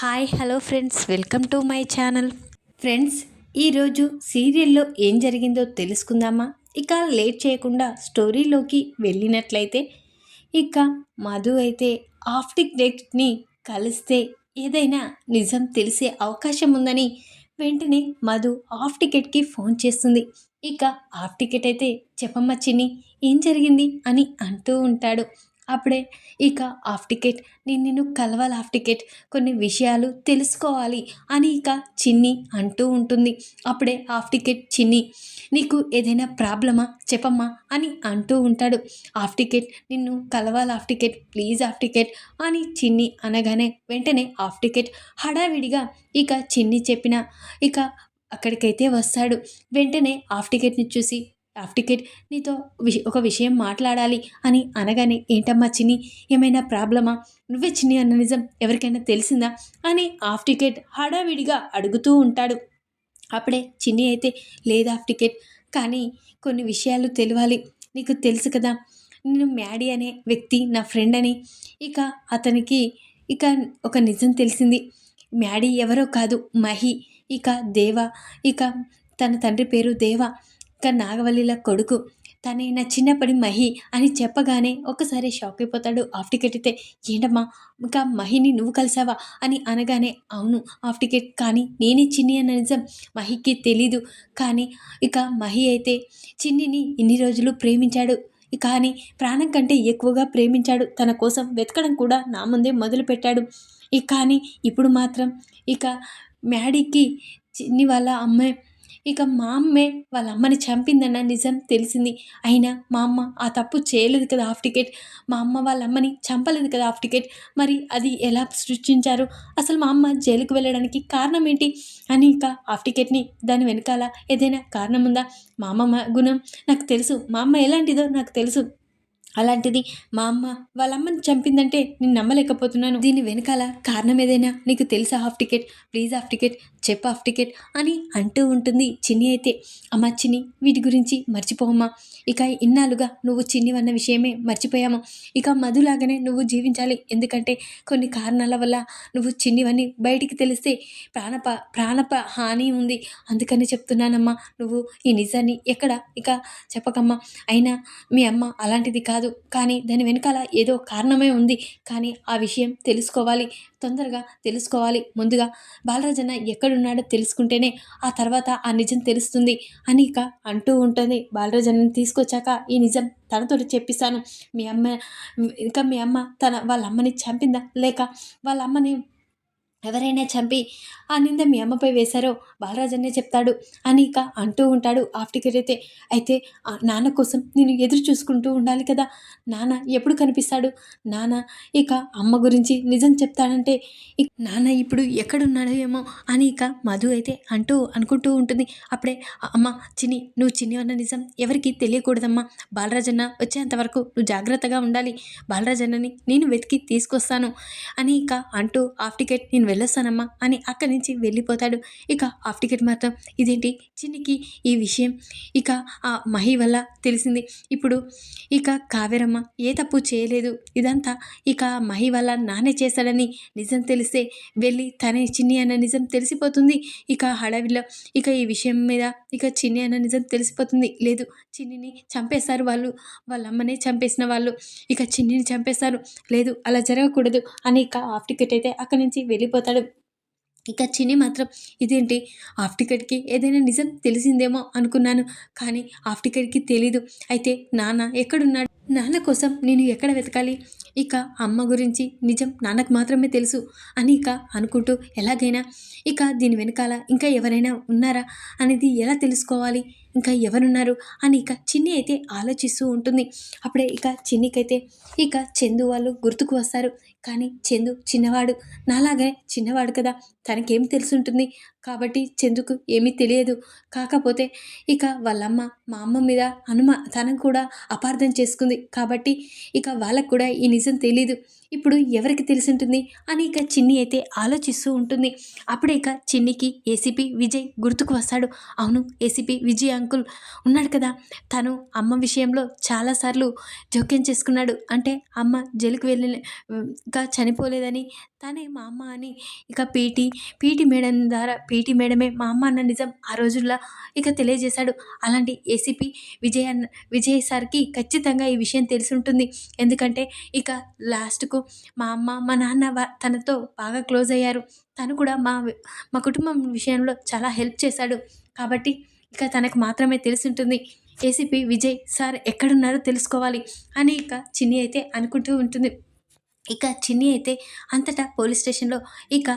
Hi hello friends. Welcome to my channel. Friends ఈరోజు సీరియల్లో ఏం జరిగిందో తెలుసుకుందామా? ఇక లేట్ చేయకుండా స్టోరీలోకి వెళ్ళినట్లయితే ఇక మధు అయితే ఆఫ్ టికెట్ని కలిస్తే ఏదైనా నిజం తెలిసే అవకాశం ఉందని వెంటనే మధు ఆఫ్ టికెట్కి ఫోన్ చేస్తుంది. ఇక ఆఫ్ టికెట్ అయితే చెప్పమ్మ చిన్ని ఏం జరిగింది అని అంటూ ఉంటాడు. అప్పుడే ఇక హాఫ్ టికెట్ నేను నిన్ను కలవాలి హాఫ్ టికెట్ కొన్ని విషయాలు తెలుసుకోవాలి అని ఇక చిన్ని అంటూ ఉంటుంది. అప్పుడే హాఫ్ టికెట్ చిన్ని నీకు ఏదైనా ప్రాబ్లమా? చెప్పమ్మా అని అంటూ ఉంటాడు. హాఫ్ టికెట్ నిన్ను కలవాలి half ticket please half ticket అని చిన్ని అనగానే వెంటనే హాఫ్ టికెట్ హడావిడిగా ఇక చిన్ని చెప్పిన ఇక అక్కడికైతే వస్తాడు. వెంటనే హాఫ్ టికెట్ని చూసి హాఫ్ టికెట్ నీతో విష ఒక విషయం మాట్లాడాలి అని అనగానే ఏంటమ్మా చిన్ని ఏమైనా ప్రాబ్లమా? నువ్వే చిన్ని అన్న నిజం ఎవరికైనా తెలిసిందా? అని హాఫ్ టికెట్ హడావిడిగా అడుగుతూ ఉంటాడు. అప్పుడే చిన్ని అయితే లేదు హాఫ్ టికెట్ కానీ కొన్ని విషయాలు తెలియాలి. నీకు తెలుసు కదా నేను మ్యాడీ అనే వ్యక్తి నా ఫ్రెండ్ అని. ఇక అతనికి ఇక ఒక నిజం తెలిసింది. మ్యాడీ ఎవరో కాదు మహి ఇక దేవ ఇక తన తండ్రి పేరు దేవ. ఇక నాగవల్లిల కొడుకు. తనే నా చిన్నప్పటి మహి అని చెప్పగానే ఒక్కసారి షాక్ అయిపోతాడు ఆఫ్ టికెట్ అయితే ఏంటమ్మా ఇంకా మహిని నువ్వు కలిసావా? అని అనగానే అవును ఆఫ్ టికెట్. కానీ నేనే చిన్ని అన్న నిజం మహికి తెలీదు. కానీ ఇక మహి అయితే చిన్నిని ఇన్ని రోజులు ప్రేమించాడు. కానీ ప్రాణం కంటే ఎక్కువగా ప్రేమించాడు. తన కోసం వెతకడం కూడా నా ముందే మొదలుపెట్టాడు ఇక కానీ ఇప్పుడు మాత్రం ఇక మ్యాడీకి చిన్ని వాళ్ళ అమ్మాయి ఇక మా అమ్మే వాళ్ళ అమ్మని చంపిందన్న నిజం తెలిసింది. అయినా మా అమ్మ ఆ తప్పు చేయలేదు కదా హాఫ్ టికెట్? మా అమ్మ వాళ్ళ అమ్మని చంపలేదు కదా హాఫ్ టికెట్? మరి అది ఎలా సృష్టించారు? అసలు మా అమ్మ జైలుకు వెళ్ళడానికి కారణం ఏంటి? అని ఇక హాఫ్ టికెట్ని దాని వెనకాల ఏదైనా కారణం ఉందా? మా అమ్మ గుణం నాకు తెలుసు. మా అమ్మ ఎలాంటిదో నాకు తెలుసు. అలాంటిది మా అమ్మ వాళ్ళ అమ్మని చంపిందంటే నేను నమ్మలేకపోతున్నాను. దీని వెనకాల కారణం ఏదైనా నీకు తెలుసా half ticket? Please half ticket చెప్ప హాఫ్ టికెట్ అని అంటూ ఉంటుంది చిన్ని అయితే. అమ్మ చిన్ని వీటి గురించి మర్చిపోమ్మా. ఇక ఇన్నాళ్ళుగా నువ్వు చిన్ని అన్న విషయమే మర్చిపోయాము. ఇక మధులాగానే నువ్వు జీవించాలి. ఎందుకంటే కొన్ని కారణాల వల్ల నువ్వు చిన్నివన్నీ బయటికి తెలిస్తే ప్రాణప ప్రాణప హాని ఉంది. అందుకని చెప్తున్నానమ్మా నువ్వు ఈ నిజాన్ని ఎక్కడ? ఇక చెప్పకమ్మా. అయినా మీ అమ్మ అలాంటిది కాదు. కాదు. కానీ దాని వెనకాల ఏదో కారణమే ఉంది. కానీ ఆ విషయం తెలుసుకోవాలి. తొందరగా తెలుసుకోవాలి. ముందుగా బాలరాజన్న ఎక్కడున్నాడో తెలుసుకుంటేనే ఆ తర్వాత ఆ నిజం తెలుస్తుంది. అని ఇక అంటూ ఉంటుంది. బాలరాజన్నని తీసుకొచ్చాక ఈ నిజం తనతో చెప్పిస్తాను. మీ అమ్మ ఇంకా మీ అమ్మ తన వాళ్ళ అమ్మని చంపిందా? లేక వాళ్ళ అమ్మని ఎవరైనా చంపి ఆ నింద మీ అమ్మపై వేశారో బాలరాజన్నే చెప్తాడు. అని ఇక అంటూ ఉంటాడు. ఆఫ్టికరైతే అయితే అయితే నాన్న కోసం నేను ఎదురు చూసుకుంటూ ఉండాలి కదా. నాన్న ఎప్పుడు కనిపిస్తాడు? నాన్న ఇక అమ్మ గురించి నిజం చెప్తాడంటే నాన్న ఇప్పుడు ఎక్కడున్నాడో ఏమో అని ఇక మధు అయితే అంటూ అనుకుంటూ ఉంటుంది. అప్పుడే అమ్మ చిన్ని నువ్వు చిన్ని అన్న నిజం ఎవరికి తెలియకూడదమ్మా. బాలరాజన్న వచ్చేంత వరకు నువ్వు జాగ్రత్తగా ఉండాలి. బాలరాజన్నని నేను వెతికి తీసుకొస్తాను. అని ఇక అంటూ ఆఫ్ టికెట్ నేను వెళ్ళొస్తానమ్మా అని అక్కడి నుంచి వెళ్ళిపోతాడు. ఇక హాఫ్ టికెట్ మాత్రం ఇదేంటి? చిన్నికి ఈ విషయం ఇక ఆ మహి వల్ల తెలిసింది. ఇప్పుడు ఇక కావేరమ్మ ఏ తప్పు చేయలేదు. ఇదంతా ఇక మహి వల్ల నానే చేశాడని నిజం తెలిస్తే వెళ్ళి తనే చిన్ని అన్న నిజం తెలిసిపోతుంది. ఇక హడావిలో ఇక ఈ విషయం మీద ఇక చిన్ని అన్న నిజం తెలిసిపోతుంది. లేదు చిన్నిని చంపేస్తారు వాళ్ళు. వాళ్ళ అమ్మనే చంపేసిన వాళ్ళు. ఇక చిన్నిని చంపేస్తారు. లేదు అలా జరగకూడదు అని ఇక హాఫ్ టికెట్ అయితే అక్కడి నుంచి వెళ్ళిపో వెళ్ళిపోతాడు. ఇక చిన్ని మాత్రం ఇదేంటి? హాఫ్ టికెట్కి ఏదైనా నిజం తెలిసిందేమో అనుకున్నాను. కానీ హాఫ్ టికెట్కి తెలీదు. అయితే నాన్న ఎక్కడున్నాడు? నాన్న కోసం నేను ఎక్కడ వెతకాలి? ఇక అమ్మ గురించి నిజం నాన్నకు మాత్రమే తెలుసు అని ఇక అనుకుంటూ ఎలాగైనా ఇక దీని వెనకాల ఇంకా ఎవరైనా ఉన్నారా? అనేది ఎలా తెలుసుకోవాలి? ఇంకా ఎవరున్నారు? అని ఇక చిన్ని అయితే ఆలోచిస్తూ ఉంటుంది. అప్పుడే ఇక చిన్నికైతే ఇక చందు వాళ్ళు గుర్తుకు వస్తారు. కానీ చందు చిన్నవాడు. నాలాగే చిన్నవాడు కదా. తనకేం తెలుసుంటుంది? కాబట్టి చందుకు ఏమీ తెలియదు. కాకపోతే ఇక వాళ్ళమ్మ మా అమ్మ మీద హనుమ తనను కూడా అపార్థం చేసుకుంది. కాబట్టి ఇక వాళ్ళకు కూడా ఈ నిజం తెలీదు. ఇప్పుడు ఎవరికి తెలిసి ఉంటుంది అని ఇక చిన్ని అయితే ఆలోచిస్తూ ఉంటుంది. అప్పుడే ఇక చిన్నికి ఏసీపీ విజయ్ గుర్తుకు వస్తాడు. అవును ఏసీపీ విజయ్ అంకుల్ అంకుల్ ఉన్నాడు కదా. తను అమ్మ విషయంలో చాలాసార్లు జోక్యం చేసుకున్నాడు. అంటే అమ్మ జైలుకు వెళ్ళిన ఇంకా చనిపోలేదని తనే మా అమ్మ అని ఇక పీటీ పీటీ మేడం ద్వారా పీటీ మేడమే మా అమ్మ అన్న నిజం ఆ రోజుల్లో ఇక తెలియజేశాడు. అలాంటి ఏసీపీ విజయ్ అన్న విజయ్ సార్కి ఖచ్చితంగా ఈ విషయం తెలిసి ఉంటుంది ఎందుకంటే ఇక లాస్ట్కు మా అమ్మ మా నాన్న తనతో బాగా క్లోజ్ అయ్యారు. తను కూడా మా మా కుటుంబం విషయంలో చాలా హెల్ప్ చేశాడు. కాబట్టి ఇక తనకు మాత్రమే తెలిసి ఉంటుంది ఏసీపీ విజయ్ సార్ ఎక్కడున్నారో తెలుసుకోవాలి అని ఇక చిన్ని అయితే అనుకుంటూ ఉంటుంది. ఇక చిన్ని అయితే అంతటా పోలీస్ స్టేషన్లో ఇక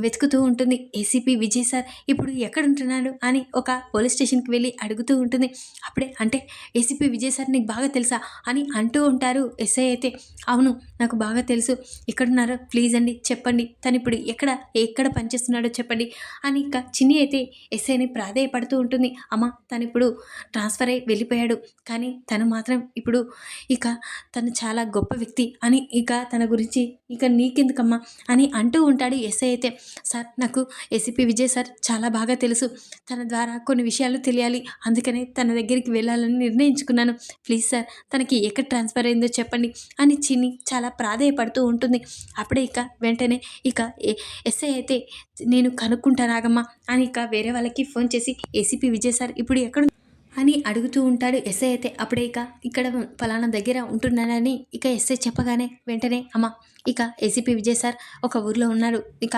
వెతుకుతూ ఉంటుంది. ఏసీపీ విజయ్ సార్ ఇప్పుడు ఎక్కడ ఉంటున్నాడు అని ఒక పోలీస్ స్టేషన్కి వెళ్ళి అడుగుతూ ఉంటుంది. అప్పుడే అంటే ఏసీపీ విజయ్ సార్ నీకు బాగా తెలుసా? అని అంటూ ఉంటారు ఎస్ఐ అయితే. అవును నాకు బాగా తెలుసు. ఎక్కడున్నారో ప్లీజ్ అండి చెప్పండి. తను ఇప్పుడు ఎక్కడ ఎక్కడ పనిచేస్తున్నాడో చెప్పండి. అని ఇక చిన్ని అయితే ఎస్ఐని ప్రాధేయపడుతూ ఉంటుంది. అమ్మ తను ఇప్పుడు ట్రాన్స్ఫర్ అయి వెళ్ళిపోయాడు. కానీ తను మాత్రం ఇప్పుడు ఇక తను చాలా గొప్ప వ్యక్తి అని ఇక తను తన గురించి ఇక నీకెందుకమ్మా అని అంటూ ఉంటాడు ఎస్ఐ అయితే. సార్ నాకు ఎసిపి విజయ్ సార్ చాలా బాగా తెలుసు. తన ద్వారా కొన్ని విషయాలు తెలియాలి. అందుకనే తన దగ్గరికి వెళ్ళాలని నిర్ణయించుకున్నాను. ప్లీజ్ సార్ తనకి ఎక్కడ ట్రాన్స్ఫర్ అయిందో చెప్పండి అని చిన్ని చాలా ప్రాధేయపడుతూ ఉంటుంది. అప్పుడే ఇక వెంటనే ఇక ఎస్ఐ అయితే నేను కనుక్కుంటానాగమ్మా అని ఇక వేరే వాళ్ళకి ఫోన్ చేసి ఏసీపీ విజయ్ సార్ ఇప్పుడు ఎక్కడ అని అడుగుతూ ఉంటాడు ఎస్ఐ అయితే. అప్పుడే ఇక ఇక్కడ ఫలానా దగ్గర ఉంటున్నానని ఇక ఎస్ఐ చెప్పగానే వెంటనే అమ్మ ఇక ఏసీపీ విజయ్ సార్ ఒక ఊర్లో ఉన్నారు. ఇక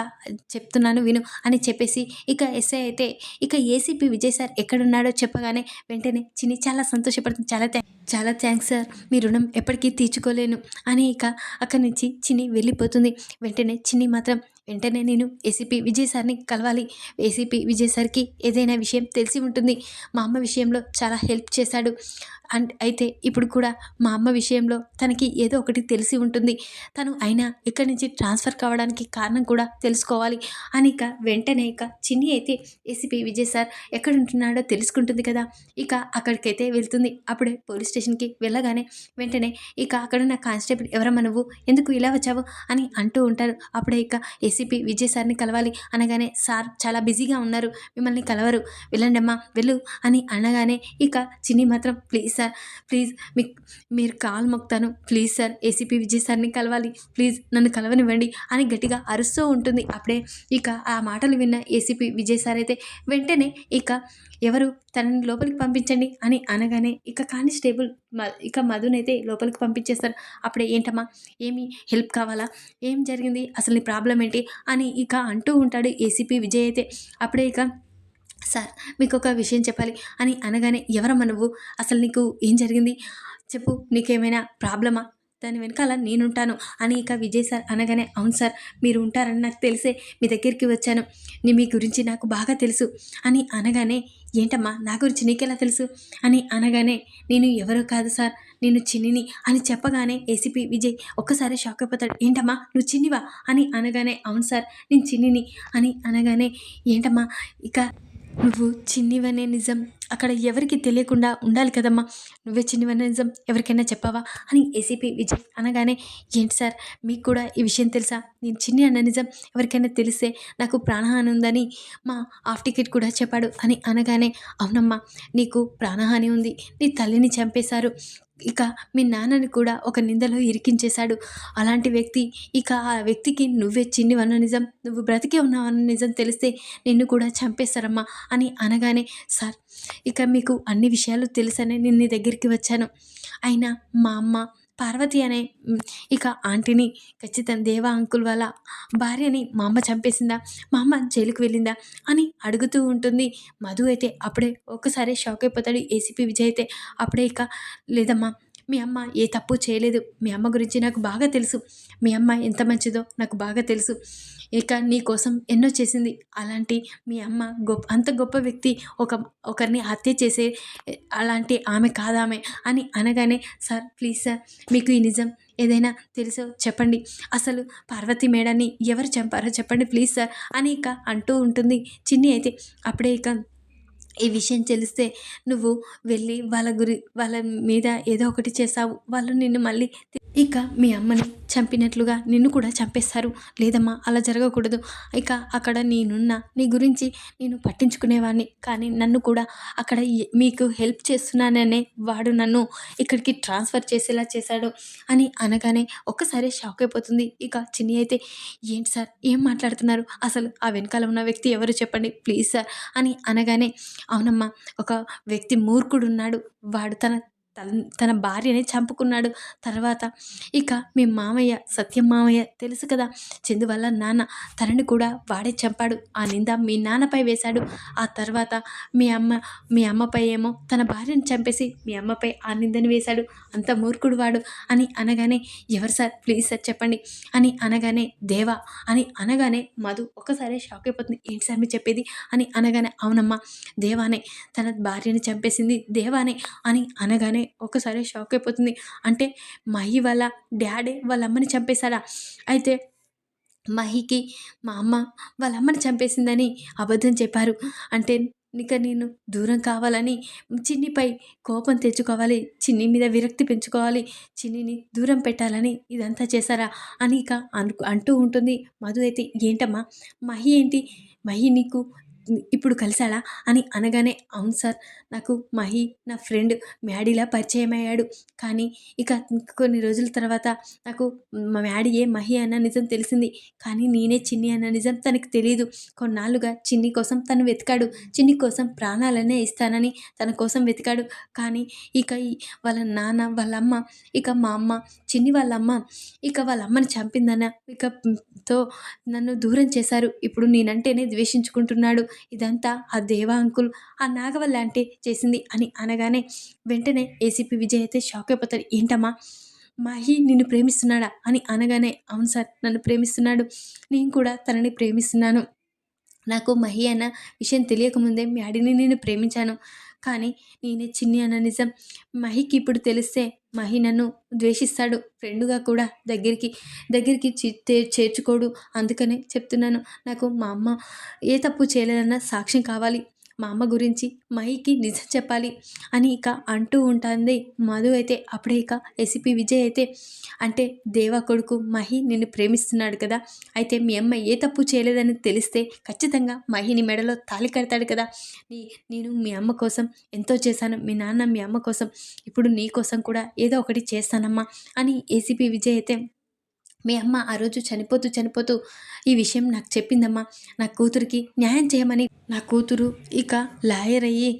చెప్తున్నాను విను అని చెప్పేసి ఇక ఎస్ఐ అయితే ఇక ఏసీపీ విజయ్ సార్ ఎక్కడున్నాడో చెప్పగానే వెంటనే చిన్ని చాలా సంతోషపడుతుంది. చాలా థ్యాంక్ చాలా థ్యాంక్స్ సార్. మీ రుణం ఎప్పటికీ తీర్చుకోలేను అని ఇక అక్కడి నుంచి చిన్ని వెళ్ళిపోతుంది. వెంటనే చిన్ని మాత్రం వెంటనే నేను ఏసీపీ విజయ్ సార్ని కలవాలి. ఏసీపీ విజయ్ సార్కి ఏదైనా విషయం తెలిసి ఉంటుంది. మా అమ్మ విషయంలో చాలా హెల్ప్ చేశాడు. అండ్ అయితే ఇప్పుడు కూడా మా అమ్మ విషయంలో తనకి ఏదో ఒకటి తెలిసి ఉంటుంది. తను అయినా ఇక్కడి నుంచి ట్రాన్స్ఫర్ కావడానికి కారణం కూడా తెలుసుకోవాలి. అని ఇక వెంటనే ఇక చిన్ని అయితే ఏసీపీ విజయ్ సార్ ఎక్కడ ఉంటున్నాడో తెలుసుకుంటుంది కదా. ఇక అక్కడికైతే వెళ్తుంది. అప్పుడే పోలీస్ స్టేషన్కి వెళ్ళగానే వెంటనే ఇక అక్కడున్న కానిస్టేబుల్ ఎవరమ్మా నువ్వు? ఎందుకు ఇలా వచ్చావు? అని అంటూ ఉంటారు. అప్పుడే ఇక ఏసీపీ విజయ్ సార్ని కలవాలి అనగానే సార్ చాలా బిజీగా ఉన్నారు. మిమ్మల్ని కలవరు. వెళ్ళండి అమ్మా వెళ్ళు అని అనగానే ఇక చిన్ని మాత్రం ప్లీజ్ సార్ ప్లీజ్ మీ మీరు కాల్ మొక్తాను ప్లీజ్ సార్ ఏసీపీ విజయ్ సార్ని కలవాలి. ప్లీజ్ నన్ను కలవనివ్వండి అని గట్టిగా అరుస్తూ ఉంటుంది. అప్పుడే ఇక ఆ మాటలు విన్న ఏసీపీ విజయ్ సార్ అయితే వెంటనే ఇక ఎవరు తనని లోపలికి పంపించండి అని అనగానే ఇక కానిస్టేబుల్ ఇక మధునైతే లోపలికి పంపించేస్తారు. అప్పుడే ఏంటమ్మా ఏమి హెల్ప్ కావాలా? ఏం జరిగింది? అసలు నీ ప్రాబ్లం ఏంటి? అని ఇక అంటూ ఉంటాడు ఏసీపీ విజయ్ అయితే. అప్పుడే ఇక సార్ మీకు ఒక విషయం చెప్పాలి. అని అనగానే ఎవరమ్మ నువ్వు? అసలు నీకు ఏం జరిగింది? చెప్పు నీకేమైనా ప్రాబ్లమా? దాని వెనకాల నేనుంటాను అని ఇక విజయ్ సార్ అనగానే అవును సార్ మీరు ఉంటారని నాకు తెలిసే మీ దగ్గరికి వచ్చాను. నీ మీ గురించి నాకు బాగా తెలుసు అని అనగానే ఏంటమ్మా నా గురించి నీకెలా తెలుసు? అని అనగానే నేను ఎవరో కాదు సార్ నేను చిన్నిని అని చెప్పగానే ఏసీపీ విజయ్ ఒక్కసారి షాక్ అయిపోతాడు. ఏంటమ్మా నువ్వు చిన్నివా? అని అనగానే అవును సార్ నేను చిన్నిని అని అనగానే ఏంటమ్మా ఇక నువ్వు చిన్నివనే నిజం. అక్కడ ఎవరికి తెలియకుండా ఉండాలి కదమ్మా. నువ్వే చిన్నివనే నిజం. ఎవరికైనా చెప్పావా? అని ఏసీపీ విజయ్ అనగానే ఏంటి సార్? మీకు కూడా ఈ విషయం తెలుసా? నేను చిన్ని అన్న నిజం. ఎవరికైనా తెలిస్తే నాకు ప్రాణహాని ఉందని మా హాఫ్ టికెట్ కూడా చెప్పాడు అని అనగానే అవునమ్మా నీకు ప్రాణహాని ఉంది. నీ తల్లిని చంపేశారు. ఇక మీ నాన్నని కూడా ఒక నిందలో ఇరికించేశాడు. అలాంటి వ్యక్తి ఇక ఆ వ్యక్తికి నువ్వే చిన్నివన్న నిజం. నువ్వు బ్రతికే ఉన్నావన్న నిజం తెలిస్తే నిన్ను కూడా చంపేస్తారమ్మా అని అనగానే సార్ ఇక మీకు అన్ని విషయాలు తెలుసనే నిన్న దగ్గరికి వచ్చాను. అయినా మా అమ్మ పార్వతి అనే ఇక ఆంటీని ఖచ్చితంగా దేవా అంకుల్ వాళ్ళ భార్యని మా అమ్మ చంపేసిందా మా అమ్మ జైలుకు వెళ్ళిందా అని అడుగుతూ ఉంటుంది. మధు అయితే అప్పుడే ఒక్కసారి షాక్ అయిపోతాడు. ఏసీపీ విజయ్ అయితే అప్పుడే ఇక లేదమ్మా మీ అమ్మ ఏ తప్పు చేయలేదు. మీ అమ్మ గురించి నాకు బాగా తెలుసు. మీ అమ్మ ఎంత మంచిదో నాకు బాగా తెలుసు. ఇక నీ కోసం ఎన్నో చేసింది. అలాంటి మీ అమ్మ గొప్ప అంత గొప్ప వ్యక్తి ఒక ఒకరిని హత్య చేసే అలాంటి ఆమె కాదామె అని అనగానే సార్ ప్లీజ్ సార్ మీకు ఈ నిజం ఏదైనా తెలుసో చెప్పండి. అసలు పార్వతి మేడాన్ని ఎవరు చంపారో చెప్పండి ప్లీజ్ సార్ అని ఇక అంటూ ఉంటుంది. చిన్ని అయితే అప్పుడే ఇక ఈ విషయం తెలిస్తే నువ్వు వెళ్ళి వాళ్ళ గురి వాళ్ళ మీద ఏదో ఒకటి చేసావు వాళ్ళు నిన్ను మళ్ళీ ఇక మీ అమ్మని చంపినట్లుగా నిన్ను కూడా చంపేస్తారు. లేదమ్మా అలా జరగకూడదు. ఇక అక్కడ నేనున్నా నీ గురించి నేను పట్టించుకునేవాడిని కానీ నన్ను కూడా అక్కడ మీకు హెల్ప్ చేస్తున్నాననే వాడు నన్ను ఇక్కడికి ట్రాన్స్ఫర్ చేసేలా చేశాడు అని అనగానే ఒక్కసారి షాక్ అయిపోతుంది. ఇక చిన్ని అయితే ఏంటి సార్ ఏం మాట్లాడుతున్నారు? అసలు ఆ వెనకాల ఉన్న వ్యక్తి ఎవరు చెప్పండి? ప్లీజ్ సార్ అని అనగానే అవునమ్మా ఒక వ్యక్తి మూర్ఖుడు ఉన్నాడు వాడు తన తన తన భార్యని చంపుకున్నాడు. తర్వాత ఇక మీ మామయ్య సత్యం మామయ్య తెలుసు కదా చందు వల్ల నాన్న తనని కూడా వాడే చంపాడు. ఆ నింద మీ నాన్నపై వేశాడు. ఆ తర్వాత మీ అమ్మ మీ అమ్మపై ఏమో తన భార్యను చంపేసి మీ అమ్మపై ఆ నిందని వేశాడు. అంత మూర్ఖుడు వాడు అని అనగానే ఎవరు సార్? ప్లీజ్ సార్ చెప్పండి. అని అనగానే దేవా అని అనగానే మధు ఒకసారి షాక్ అయిపోతుంది. ఏంటి సార్ మీరు చెప్పేది? అని అనగానే అవునమ్మా దేవానే తన భార్యని చంపేసింది దేవానే అని అనగానే ఒక్కసారి షాక్ అయిపోతుంది. అంటే మహి వాళ్ళ డాడీ వాళ్ళ అమ్మని చంపేశాడా? అయితే మహికి మా అమ్మ వాళ్ళ అమ్మని చంపేసిందని అబద్ధం చెప్పారు. అంటే ఇక నేను దూరం కావాలని చిన్నిపై కోపం తెచ్చుకోవాలి చిన్ని మీద విరక్తి పెంచుకోవాలి చిన్నిని దూరం పెట్టాలని ఇదంతా చేశారా అని ఇక అను అంటూ ఉంటుంది. మధు అయితే ఏంటమ్మా? మహి ఏంటి? మహి నీకు ఇప్పుడు కలిశాడా అని అనగానే అవును సార్ నాకు మహి నా ఫ్రెండ్ మ్యాడీలా పరిచయం అయ్యాడు కానీ ఇక కొన్ని రోజుల తర్వాత నాకు మా మ్యాడీయే మహి అన్న నిజం తెలిసింది. కానీ నేనే చిన్ని అన్న నిజం తనకి తెలియదు కొన్నాళ్ళుగా చిన్ని కోసం తను వెతికాడు. చిన్ని కోసం ప్రాణాలనే ఇస్తానని తన కోసం వెతికాడు. కానీ ఇక ఈ వాళ్ళ నాన్న వాళ్ళ అమ్మ ఇక మా అమ్మ చిన్ని వాళ్ళ అమ్మ ఇక వాళ్ళ అమ్మని చంపిందన్న ఇక తో నన్ను దూరం చేశారు. ఇప్పుడు నేనంటేనే ద్వేషించుకుంటున్నాడు. ఇదంతా ఆ దేవా అంకుల్ ఆ నాగవల్లి అంటే చేసింది అని అనగానే వెంటనే ఏసీపీ విజయ్ అయితే షాక్ అయిపోతాడు ఏంటమ్మా మహి నిన్ను ప్రేమిస్తున్నాడా? అని అనగానే అవును సార్ నన్ను ప్రేమిస్తున్నాడు. నేను కూడా తనని ప్రేమిస్తున్నాను. నాకు మహి అన్న విషయం తెలియకముందే మ్యాడీని నేను ప్రేమించాను. కానీ నేనే చిన్ని అన్న నిజం. మహికి ఇప్పుడు తెలిస్తే మహి నన్ను ద్వేషిస్తాడు. ఫ్రెండ్గా కూడా దగ్గరికి దగ్గరికి చేర్చుకోడు. అందుకనే చెప్తున్నాను. నాకు మా అమ్మ ఏ తప్పు చేయలేదన్న సాక్ష్యం కావాలి. మా అమ్మ గురించి మహికి నిజం చెప్పాలి అని ఇక అంటూ ఉంటుంది. మధు అయితే అప్పుడే ఇక ఎసిపి విజయ్ అయితే అంటే దేవా కొడుకు మహి నిన్ను ప్రేమిస్తున్నాడు కదా. అయితే మీ అమ్మ ఏ తప్పు చేయలేదని తెలిస్తే ఖచ్చితంగా మహిని మెడలో తాళి కడతాడు కదా. నీ నేను మీ అమ్మ కోసం ఎంతో చేశాను. మీ నాన్న మీ అమ్మ కోసం ఇప్పుడు నీ కోసం కూడా ఏదో ఒకటి చేస్తానమ్మా అని ఏసీపీ విజయ్ అయితే మీ అమ్మ ఆ రోజు చనిపోతూ చనిపోతూ ఈ విషయం నాకు చెప్పిందమ్మా. నా కూతురికి న్యాయం చేయమని నా కూతురు ఇక లాయర్ అయ్యి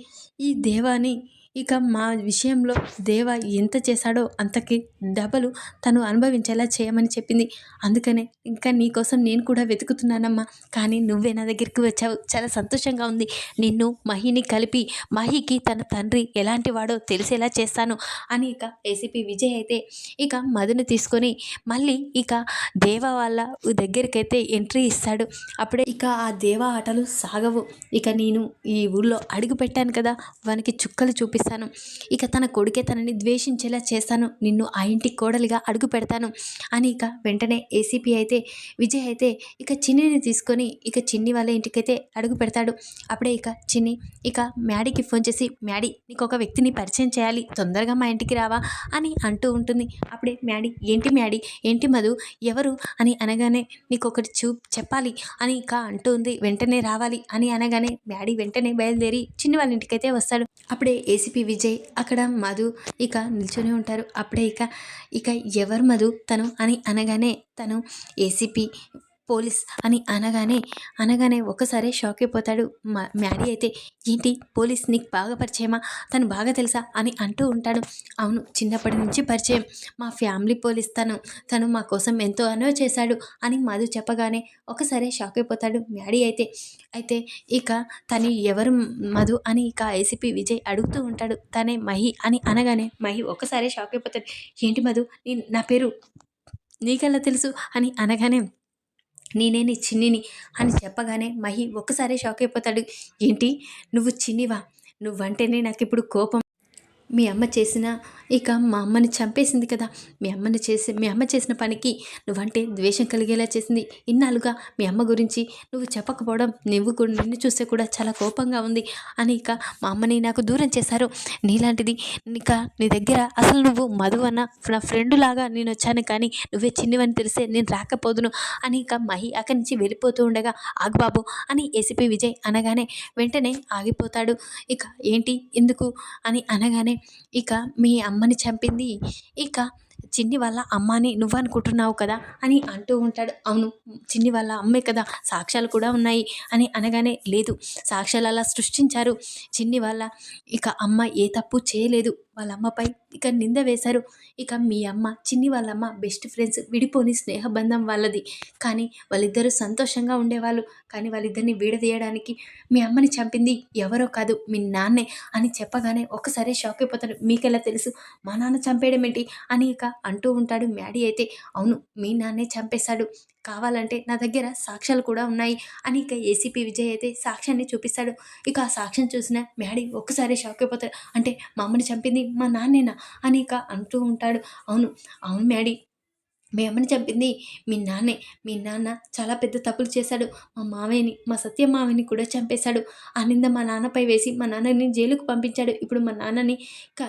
ఈ దేవాని ఇక మా విషయంలో దేవ ఎంత చేశాడో అంతకి డబలు తను అనుభవించేలా చేయమని చెప్పింది. అందుకనే ఇంకా నీకోసం నేను కూడా వెతుకుతున్నానమ్మా. కానీ నువ్వే నా దగ్గరికి వచ్చావు. చాలా సంతోషంగా ఉంది. నిన్ను మహిని కలిపి మహికి తన తండ్రి ఎలాంటి వాడో తెలిసేలా చేస్తాను అని ఇక ఏసీపీ విజయ్ అయితే ఇక మధుని తీసుకొని మళ్ళీ ఇక దేవ వాళ్ళ దగ్గరికైతే ఎంట్రీ ఇస్తాడు. అప్పుడే ఇక ఆ దేవ ఆటలు సాగవు. ఇక నేను ఈ ఊళ్ళో అడుగు పెట్టాను కదా. వానికి చుక్కలు చూపిస్తాను ఇక తన కొడుకే తనని ద్వేషించేలా చేస్తాను. నిన్ను ఆ ఇంటి కోడలిగా అడుగు పెడతాను. అని ఇక వెంటనే ఏసీపీ అయితే విజయ్ అయితే ఇక చిన్నిని తీసుకొని ఇక చిన్ని వాళ్ళ ఇంటికైతే అడుగు పెడతాడు. అప్పుడే ఇక చిన్ని ఇక మ్యాడీకి ఫోన్ చేసి మ్యాడీ నీకు ఒక వ్యక్తిని పరిచయం చేయాలి. తొందరగా మా ఇంటికి రావా అని అంటూ ఉంటుంది. అప్పుడే మ్యాడీ ఏంటి మ్యాడీ? ఏంటి మధు? ఎవరు? అని అనగానే నీకు ఒకటి చూ చెప్పాలి అని ఇక అంటూ ఉంది. వెంటనే రావాలి అని అనగానే మ్యాడీ వెంటనే బయలుదేరి చిన్ని వాళ్ళ ఇంటికైతే వస్తాడు. అప్పుడే ఏసీ ఏసీపీ విజయ్ అక్కడ మధు ఇక నిల్చొని ఉంటారు. అప్పుడే ఇక ఇక ఎవరు మధు తను అని అనగానే తను ఏసీపీ పోలీస్ అని అనగానే అనగానే ఒకసారి షాక్ అయిపోతాడు మా మ్యాడీ అయితే ఏంటి పోలీస్ నీకు బాగా పరిచయమా? తను బాగా తెలుసా? అని అంటూ ఉంటాడు. అవును చిన్నప్పటి నుంచి పరిచయం. మా ఫ్యామిలీ పోలీస్ తను తను మా కోసం ఎంతో అనో చేశాడు అని మధు చెప్పగానే ఒకసారి షాక్ అయిపోతాడు మ్యాడీ అయితే అయితే ఇక తను ఎవరు మధు? అని ఇక ఏసీపీ విజయ్ అడుగుతూ ఉంటాడు. తనే మహి అని అనగానే మహి ఒకసారి షాక్ అయిపోతాడు ఏంటి మధు? నీ నా పేరు నీకెలా తెలుసు? అని అనగానే నేనే నీ చిన్నిని అని చెప్పగానే మహి ఒక్కసారి షాక్ అయిపోతాడు. ఏంటి? నువ్వు చిన్నివా? నువ్వంటేనే నాకు ఇప్పుడు కోపం. మీ అమ్మ చేసిన ఇక మా అమ్మని చంపేసింది కదా. మీ అమ్మని చేసి మీ అమ్మ చేసిన పనికి నువ్వంటే ద్వేషం కలిగేలా చేసింది. ఇన్నాళ్ళుగా మీ అమ్మ గురించి నువ్వు చెప్పకపోవడం నువ్వు కూడా నిన్ను చూస్తే కూడా చాలా కోపంగా ఉంది అని ఇక మా అమ్మని నాకు దూరం చేశారు. నీలాంటిది ఇక నీ దగ్గర అసలు నువ్వు మధు అన్న నా ఫ్రెండ్ లాగా నేను వచ్చాను కానీ నువ్వే చిన్నివని తెలిసే నేను రాకపోదును అని ఇక మహి అక్కడి నుంచి వెళ్ళిపోతూ ఉండగా ఆగు బాబు అని ఏసీపీ విజయ్ అనగానే వెంటనే ఆగిపోతాడు. ఇక ఏంటి ఎందుకు అని అనగానే ఇక మీ అమ్మ అమ్మని చంపింది. ఇక చిన్ని వాళ్ళ అమ్మని నువ్వు అనుకుంటున్నావు కదా అని అంటూ ఉంటాడు. అవును చిన్ని వాళ్ళ అమ్మే కదా సాక్ష్యాలు కూడా ఉన్నాయి అని అనగానే లేదు. సాక్ష్యాలు అలా సృష్టించారు. చిన్ని వాళ్ళ ఇక అమ్మ ఏ తప్పు చేయలేదు. వాళ్ళ అమ్మపై ఇక నింద వేశారు. ఇక మీ అమ్మ చిన్ని వాళ్ళ అమ్మ బెస్ట్ ఫ్రెండ్స్ విడిపోని స్నేహబంధం వాళ్ళది. కానీ వాళ్ళిద్దరూ సంతోషంగా ఉండేవాళ్ళు. కానీ వాళ్ళిద్దరిని విడదీయడానికి మీ అమ్మని చంపింది ఎవరో కాదు మీ నాన్నే అని చెప్పగానే ఒక్కసారి షాక్ అయిపోతాడు మీకెలా తెలుసు? మా నాన్న చంపేయడం ఏంటి? అని ఇక అంటూ ఉంటాడు మ్యాడీ అయితే. అవును మీ నాన్నే చంపేశాడు. కావాలంటే నా దగ్గర సాక్ష్యాలు కూడా ఉన్నాయి. అని ఇక ఏసీపీ విజయ్ అయితే సాక్ష్యాన్ని చూపిస్తాడు. ఇక ఆ సాక్ష్యం చూసిన మ్యాడీ ఒక్కసారి షాక్ అయిపోతాడు అంటే మా అమ్మని చంపింది మా నాన్నేనా? అని ఇక అంటూ ఉంటాడు. అవును అవును మ్యాడీ. మీ అమ్మని చంపింది మీ నాన్నే. మీ నాన్న చాలా పెద్ద తప్పులు చేశాడు. మా మావయ్యని మా సత్య మావయ్యని కూడా చంపేశాడు. ఆ నింద మా నాన్నపై వేసి మా నాన్నని జైలుకు పంపించాడు. ఇప్పుడు మా నాన్నని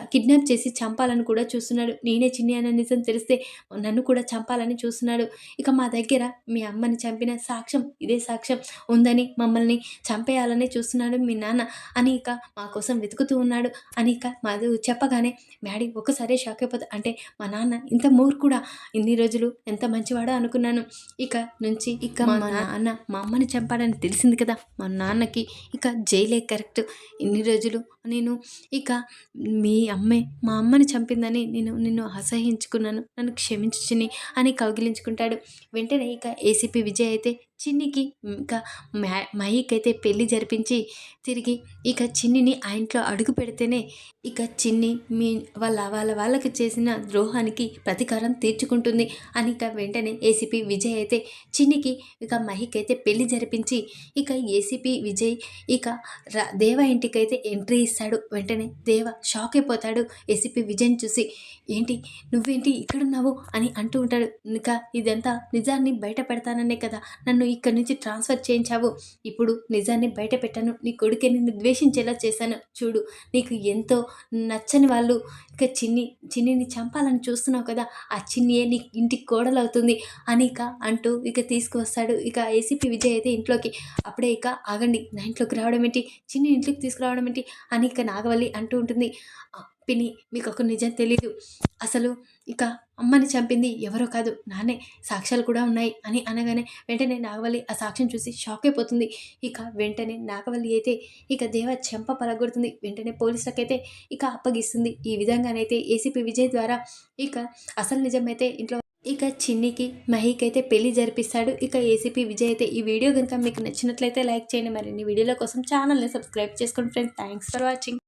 కిడ్నాప్ చేసి చంపాలని కూడా చూస్తున్నాడు. నేనే చిన్ని అన్న నిజం తెలిస్తే నన్ను కూడా చంపాలని చూస్తున్నాడు. ఇక మా దగ్గర మీ అమ్మని చంపిన సాక్ష్యం ఇదే సాక్ష్యం ఉందని మమ్మల్ని చంపేయాలని చూస్తున్నాడు మీ నాన్న. అని ఇక మా కోసం వెతుకుతూ ఉన్నాడు. అని ఇక మాది చెప్పగానే మ్యాడీ ఒకసారి షాక్ అయిపోతుంది అంటే మా నాన్న ఇంత మూర్ఖుడా? ఇన్ని రోజులు ఎంత మంచివాడో అనుకున్నాను. ఇక నుంచి ఇక మా నాన్న మా అమ్మని చంపాడని తెలిసింది కదా. మా నాన్నకి ఇక జైలే కరెక్ట్. ఇన్ని రోజులు నేను ఇక మీ అమ్మే మా అమ్మని చంపిందని నేను నిన్ను అసహించుకున్నాను. నన్ను క్షమించు చిన్ని అని కౌగిలించుకుంటాడు. వెంటనే ఇక ఏసీపీ విజయ్ అయితే చిన్నికి ఇంకా మహిక్ అయితే పెళ్ళి జరిపించి తిరిగి ఇక చిన్నిని ఆ ఇంట్లో అడుగు పెడితేనే ఇక చిన్ని మీ వాళ్ళ వాళ్ళ వాళ్ళకి చేసిన ద్రోహానికి ప్రతీకారం తీర్చుకుంటుంది అని ఇక వెంటనే ఏసీపీ విజయ్ అయితే చిన్నికి ఇక మహిక్ అయితే పెళ్ళి జరిపించి ఇక ఏసీపీ విజయ్ ఇక దేవా దేవ ఇంటికైతే ఎంట్రీ ఇస్తాడు వెంటనే దేవ షాక్ అయిపోతాడు. ఏసీపీ విజయ్ చూసి ఏంటి? నువ్వేంటి ఇక్కడున్నావు? అని అంటూ ఉంటాడు. ఇంకా ఇదంతా నిజాన్ని బయట పెడతాననే కదా. నన్ను ఇక్కడి నుంచి ట్రాన్స్ఫర్ చేయించావు. ఇప్పుడు నిజాన్ని బయట పెట్టాను. నీ కొడుకే నిన్ను ద్వేషించేలా చేశాను. చూడు నీకు ఎంతో నచ్చని వాళ్ళు ఇక చిన్ని చిన్నిని చంపాలని చూస్తున్నావు కదా. ఆ చిన్నియే నీ ఇంటికి కోడలవుతుంది. అని ఇక అంటూ ఇక తీసుకువస్తాడు. ఇక ఏసీపీ విజయ్ అయితే ఇంట్లోకి. అప్పుడే ఇక ఆగండి నా ఇంట్లోకి రావడం ఏంటి? చిన్ని ఇంట్లోకి తీసుకురావడం ఏంటి? అని ఇక నాగవల్లి అంటూ ఉంటుంది. పిని మీకు ఒక నిజం తెలీదు. అసలు ఇక అమ్మని చంపింది ఎవరో కాదు. నానే. సాక్ష్యాలు కూడా ఉన్నాయి అని అనగానే వెంటనే నాగవల్లి ఆ సాక్ష్యం చూసి షాక్ అయిపోతుంది. ఇక వెంటనే నాగవల్లి అయితే ఇక దేవ చెంప పలగొడుతుంది. వెంటనే పోలీసులకైతే ఇక అప్పగిస్తుంది. ఈ విధంగానైతే ఏసీపీ విజయ్ ద్వారా ఇక అసలు నిజమైతే ఇంట్లో ఇక చిన్నికి మహికి అయితే పెళ్ళి జరిపిస్తాడు. ఇక ఏసీపీ విజయ్ అయితే ఈ వీడియో కనుక మీకు నచ్చినట్లయితే లైక్ చేయండి. మరిన్ని వీడియోల కోసం ఛానల్ని సబ్స్క్రైబ్ చేసుకోండి ఫ్రెండ్స్. Thanks for watching.